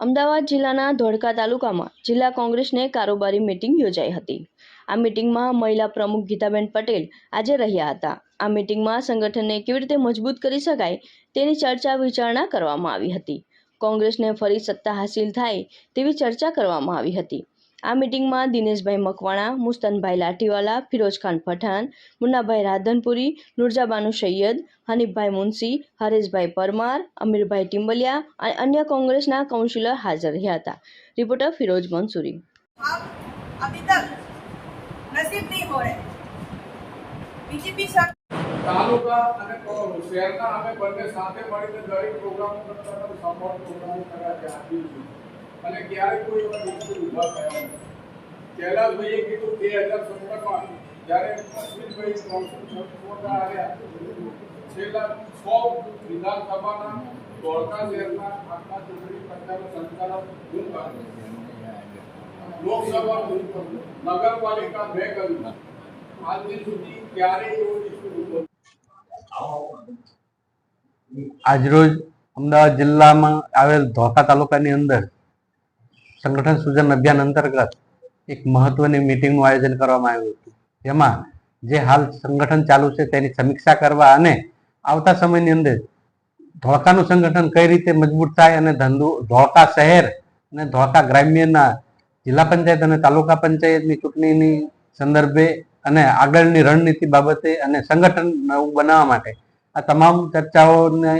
અમદાવાદ જિલ્લાના ધોળકા તાલુકામાં જિલ્લા કોંગ્રેસને કારોબારી મિટિંગ યોજાઈ હતી. આ મિટિંગમાં મહિલા પ્રમુખ ગીતાબેન પટેલ આજે રહ્યા હતા. આ મિટિંગમાં સંગઠનને કેવી રીતે મજબૂત કરી શકાય તેની ચર્ચા વિચારણા કરવામાં આવી હતી. કોંગ્રેસને ફરી સત્તા હાસિલ થાય તેવી ચર્ચા કરવામાં આવી હતી. આ મિટિંગમાં દિનેશભાઈ મકવાણા મુસ્તનભાઈ લાઠીવાલા ફિરોજખાન પઠાણ મુન્નાભાઈ રાધનપુરી નુરજાબાનુ સૈયદ હનીફભાઈ મુનશી હરેશભાઈ પરમાર અમીરભાઈ ટિંબલિયા અને અન્ય કોંગ્રેસના કાઉન્સિલર હાજર રહ્યા હતા. રિપોર્ટર ફિરોજ મંસૂરી તાલુકા અમે બંને સાથે મળીને દરેક પ્રોગ્રામો કરતા સંભાળ પ્રોગ્રામો કર્યા છે અને ક્યારે કોઈ એવા મુશ્કેલ ઊભા થયા નથી કૈલાસભાઈએ કીધું, બે હજાર સત્તરમાં જ્યારે અશ્વિનભાઈ ત્રણસો છોટા આવ્યા છેલ્લા સો વિધાનસભાના ધોળકા શહેરના આખા ચૂંટણી પંચાયત સંચાલન હું કરું. લોકસભા હું કરું. નગરપાલિકા મેં કર્યું. આજ સુધી ક્યારેય એવો ઇસ્યુ ઊભો આજરોજ અમદાવાદ જિલ્લામાં આવેલ ધોકા તાલુકાની અંદર સંગઠન સૂજન અભિયાન અંતર્ગત એક મહત્વની મિટિંગનું આયોજન કરવામાં આવ્યું હતું. જેમાં જે હાલ સંગઠન ચાલુ છે તેની સમીક્ષા કરવા અને આવતા સમયની અંદર ધોળકાનું સંગઠન કઈ રીતે મજબૂત થાય અને ધંધો, ધોળકા શહેર અને ધોળકા ગ્રામ્યના જિલ્લા પંચાયત અને તાલુકા પંચાયતની ચૂંટણીની સંદર્ભે અને આગળની રણનીતિ બાબતે અને સંગઠન નવું બનાવવા માટે આ તમામ ચર્ચાઓને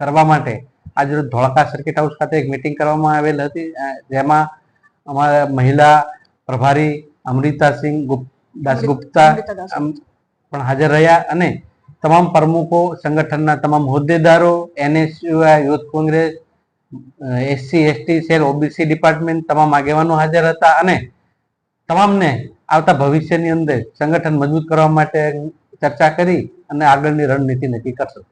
કરવા માટે આજરોજ ધોળકા સર્કિટ હાઉસ ખાતે એક મિટિંગ કરવામાં આવેલ હતી જેમાં અમારા મહિલા પ્રભારી અમૃતાસિંહ ગુપ દાસગુપ્તા અમ, પણ હાજર રહ્યા અને તમામ પ્રમુખો સંગઠનના તમામ હોદ્દેદારો NSUI youth Congress SC ST cell OBC department તમામ આગેવાનો હાજર હતા અને તમામને આવતા ભવિષ્યની અંદર સંગઠન મજબૂત કરવા માટે ચર્ચા કરી અને આગળની રણનીતિ નક્કી કરશું.